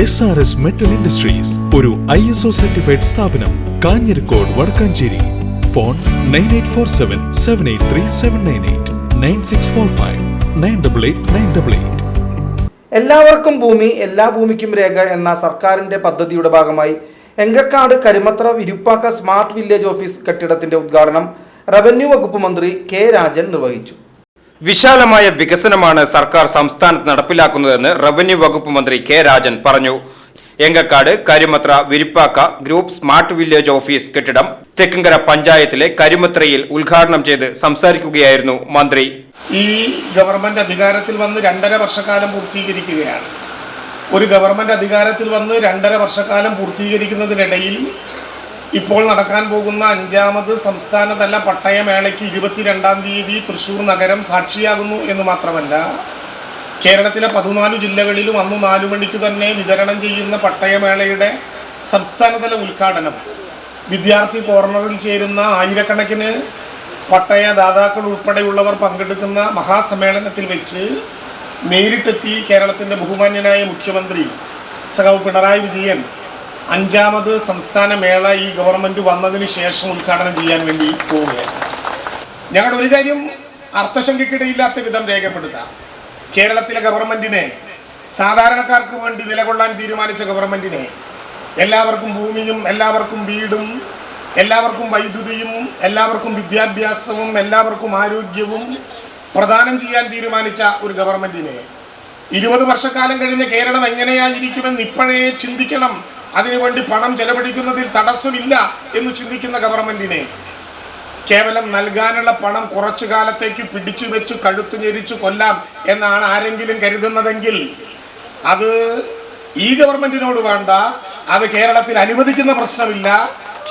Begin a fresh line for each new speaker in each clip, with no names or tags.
S R S metal industries ഒരു I S O certified സ്ഥാപനം Kanjirakode Vadakkanchery. Phone nine eight four seven seven eight three seven nine eight nine six four five nine double eight nine double eight
എല്ലാവർക്കും ഭൂമി എല്ലാ ഭൂമിക്കും രേഖ എന്ന സർക്കാരിന്റെ പദ്ധതിയുടെ ഭാഗമായി Engakkad Karimathra Viruppakka smart village office കെട്ടിടത്തിന്റെ ഉദ്ഘാടനം റവന്യൂ വകുപ്പ് മന്ത്രി കെ രാജൻ നിർവഹിച്ചു.
വിശാലമായ വികസനമാണ് സർക്കാർ സംസ്ഥാനത്ത് നടപ്പിലാക്കുന്നതെന്ന് റവന്യൂ വകുപ്പ് മന്ത്രി കെ രാജൻ പറഞ്ഞു. Engakkad Karimathra Virippakka group smart village office കെട്ടിടം തെക്കങ്കര പഞ്ചായത്തിലെ കരിമത്രയിൽ ഉദ്ഘാടനം ചെയ്ത് സംസാരിക്കുകയായിരുന്നു മന്ത്രി.
ഈ ഗവൺമെന്റ് അധികാരത്തിൽ വന്ന് രണ്ടര വർഷക്കാലം പൂർത്തീകരിക്കുകയാണ്. ഒരു ഗവൺമെന്റ് അധികാരത്തിൽ വന്ന് രണ്ടര വർഷക്കാലം പൂർത്തീകരിക്കുന്നതിനിടയിൽ ഇപ്പോൾ നടക്കാൻ പോകുന്ന അഞ്ചാമത് സംസ്ഥാനതല പട്ടയമേളയ്ക്ക് ഇരുപത്തിരണ്ടാം തീയതി തൃശൂർ നഗരം സാക്ഷിയാകുന്നു എന്ന് മാത്രമല്ല കേരളത്തിലെ പതിനാല് ജില്ലകളിലും അന്ന് നാലു മണിക്ക് തന്നെ വിതരണം ചെയ്യുന്ന പട്ടയമേളയുടെ സംസ്ഥാനതല ഉദ്ഘാടനം. വിദ്യാർത്ഥി കോർണറിൽ ചേരുന്ന ആയിരക്കണക്കിന് പട്ടയ ദാതാക്കൾ ഉൾപ്പെടെയുള്ളവർ പങ്കെടുക്കുന്ന മഹാസമ്മേളനത്തിൽ വെച്ച് നേരിട്ടെത്തി കേരളത്തിന്റെ ബഹുമാന്യനായ മുഖ്യമന്ത്രി സഖാവ് പിണറായി വിജയൻ അഞ്ചാമത് സംസ്ഥാന മേള ഈ ഗവൺമെന്റ് വന്നതിന് ശേഷം ഉദ്ഘാടനം ചെയ്യാൻ വേണ്ടി പോവുകയാണ്. ഞങ്ങൾ ഒരു കാര്യം അർത്ഥശങ്കയ്ക്കിടയില്ലാത്ത വിധം രേഖപ്പെടുത്താം. കേരളത്തിലെ ഗവൺമെന്റിനെ സാധാരണക്കാർക്ക് വേണ്ടി നിലകൊള്ളാൻ തീരുമാനിച്ച ഗവൺമെന്റിനെ എല്ലാവർക്കും ഭൂമിയും എല്ലാവർക്കും വീടും എല്ലാവർക്കും വൈദ്യുതിയും എല്ലാവർക്കും വിദ്യാഭ്യാസവും എല്ലാവർക്കും ആരോഗ്യവും പ്രദാനം ചെയ്യാൻ തീരുമാനിച്ച ഒരു ഗവൺമെന്റിനെ ഇരുപത് വർഷക്കാലം കഴിഞ്ഞ കേരളം എങ്ങനെയായിരിക്കുമെന്ന് ഇപ്പോഴേ ചിന്തിക്കണം. അതിനുവേണ്ടി പണം ചെലവഴിക്കുന്നതിൽ തടസ്സമില്ല എന്ന് ചിന്തിക്കുന്ന ഗവൺമെന്റിനെ കേവലം നൽകാനുള്ള പണം കുറച്ചു കാലത്തേക്ക് പിടിച്ചു വെച്ച് കഴുത്തു ഞെരിച്ചു കൊല്ലാം എന്നാണ് ആരെങ്കിലും കരുതുന്നതെങ്കിൽ അത് ഈ ഗവൺമെന്റിനോട് വേണ്ട. അത് കേരളത്തിൽ അനുവദിക്കുന്ന പ്രശ്നമില്ല.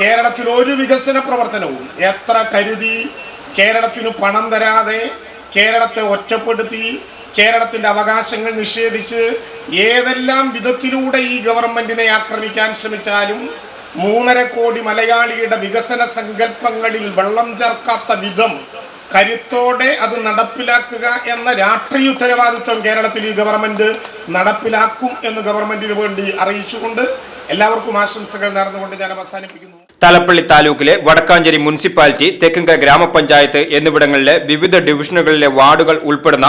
കേരളത്തിൽ ഒരു വികസന പ്രവർത്തനവും എത്ര കരുതി കേരളത്തിന് പണം തരാതെ കേരളത്തെ ഒറ്റപ്പെടുത്തി കേരളത്തിന്റെ അവകാശങ്ങൾ നിഷേധിച്ച് ഏതെല്ലാം വിധത്തിലൂടെ ഈ ഗവൺമെന്റിനെ ആക്രമിക്കാൻ ശ്രമിച്ചാലും മൂന്നര കോടി മലയാളിയുടെ വികസന സങ്കല്പങ്ങളിൽ വെള്ളം ചേർക്കാത്ത വിധം കരുത്തോടെ അത് നടപ്പിലാക്കുക എന്ന രാഷ്ട്രീയ ഉത്തരവാദിത്വം കേരളത്തിൽ ഈ ഗവൺമെന്റ് നടപ്പിലാക്കും എന്ന് ഗവൺമെന്റിന് വേണ്ടി അറിയിച്ചുകൊണ്ട് എല്ലാവർക്കും ആശംസകൾ നേർന്നുകൊണ്ട് ഞാൻ അവസാനിപ്പിക്കുന്നു.
തലപ്പള്ളി താലൂക്കിലെ വടക്കാഞ്ചേരി മുനിസിപ്പാലിറ്റി തെക്കുങ്ക ഗ്രാമപഞ്ചായത്ത് എന്നിവിടങ്ങളിലെ വിവിധ ഡിവിഷനുകളിലെ വാർഡുകൾ ഉൾപ്പെടുന്ന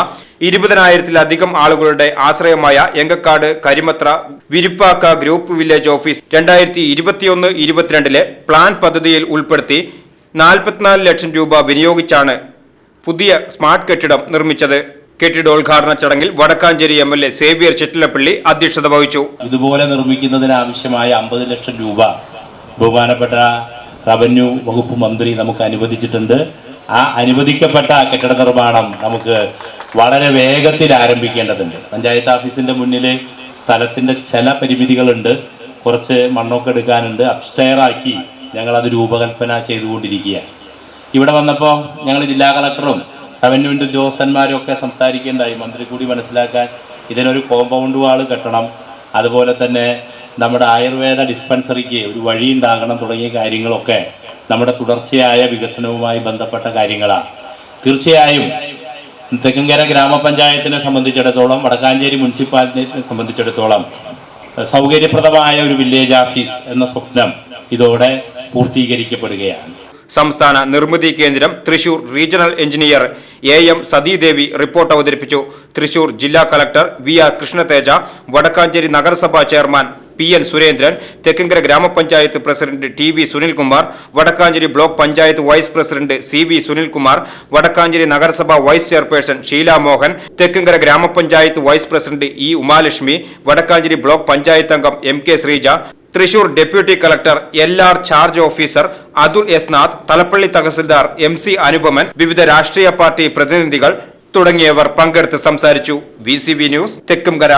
ഇരുപതിനായിരത്തിലധികം ആളുകളുടെ ആശ്രയമായ Engakkad Karimathra Virippakka group village office രണ്ടായിരത്തി ഇരുപത്തിയൊന്ന് ഇരുപത്തിരണ്ടിലെ പ്ലാൻ പദ്ധതിയിൽ ഉൾപ്പെടുത്തി നാൽപ്പത്തിനാല് ലക്ഷം രൂപ വിനിയോഗിച്ചാണ് പുതിയ സ്മാർട്ട് കെട്ടിടം നിർമ്മിച്ചത്. കെട്ടിടോദ്ഘാടന ചടങ്ങിൽ Vadakkanchery M L A Xavier Chittilappilly അധ്യക്ഷത വഹിച്ചു.
ഇതുപോലെ നിർമ്മിക്കുന്നതിന് ആവശ്യമായ അമ്പത് ലക്ഷം രൂപ ബഹുമാനപ്പെട്ട റവന്യൂ വകുപ്പ് മന്ത്രി നമുക്ക് അനുവദിച്ചിട്ടുണ്ട്. ആ അനുവദിക്കപ്പെട്ട കെട്ടിട നിർമ്മാണം നമുക്ക് വളരെ വേഗത്തിൽ ആരംഭിക്കേണ്ടതുണ്ട്. പഞ്ചായത്ത് ഓഫീസിന്റെ മുന്നിൽ സ്ഥലത്തിന്റെ ചില പരിമിതികളുണ്ട്. കുറച്ച് മണ്ണൊക്കെ എടുക്കാനുണ്ട്. അപ്സ്റ്റെയറാക്കി ഞങ്ങളത് രൂപകൽപ്പന ചെയ്തുകൊണ്ടിരിക്കുകയാണ്. ഇവിടെ വന്നപ്പോൾ ഞങ്ങൾ ജില്ലാ കളക്ടറും റവന്യൂവിന്റെ ഉദ്യോഗസ്ഥന്മാരും ഒക്കെ സംസാരിക്കേണ്ടായി. മന്ത്രി കൂടി മനസ്സിലാക്കാൻ ഇതിനൊരു കോമ്പൗണ്ട് വാൾ കെട്ടണം. അതുപോലെ തന്നെ നമ്മുടെ ആയുർവേദ ഡിസ്പെൻസറിക്ക് ഒരു വഴി ഉണ്ടാകണം തുടങ്ങിയ കാര്യങ്ങളൊക്കെ നമ്മുടെ തുടർച്ചയായ വികസനവുമായി ബന്ധപ്പെട്ട കാര്യങ്ങളാണ്. തീർച്ചയായും തെക്കങ്കര ഗ്രാമപഞ്ചായത്തിനെ സംബന്ധിച്ചിടത്തോളം വടക്കാഞ്ചേരി മുനിസിപ്പാലിറ്റിയെ സംബന്ധിച്ചിടത്തോളം സൗകര്യപ്രദമായ ഒരു വില്ലേജ് ഓഫീസ് എന്ന സ്വപ്നം ഇതോടെ പൂർത്തീകരിക്കപ്പെടുകയാണ്.
സംസ്ഥാന നിർമ്മിതി കേന്ദ്രം Thrissur regional engineer A M Sathidevi report അവതരിപ്പിച്ചു. തൃശൂർ ജില്ലാ collector V R Krishnateja Vadakkanchery നഗരസഭാ chairman P N Surendran Thekkumkara ഗ്രാമപഞ്ചായത്ത് president T V Sunilkumar Vadakkanchery block panchayat vice president C V Sunilkumar Vadakkanchery നഗരസഭ വൈസ് ചെയർപേഴ്സൺ ഷീല മോഹൻ തെക്കങ്കര ഗ്രാമപഞ്ചായത്ത് vice president E Umalakshmi Vadakkanchery block panchayat അംഗം M K Sreeja Thrissur deputy collector L R charge officer Athul S Nath Thalappilly tahsildar M C Anupaman വിവിധ രാഷ്ട്രീയ party പ്രതിനിധികൾ തുടങ്ങിയവർ പങ്കെടുത്ത് സംസാരിച്ചു. V news Thekkumkara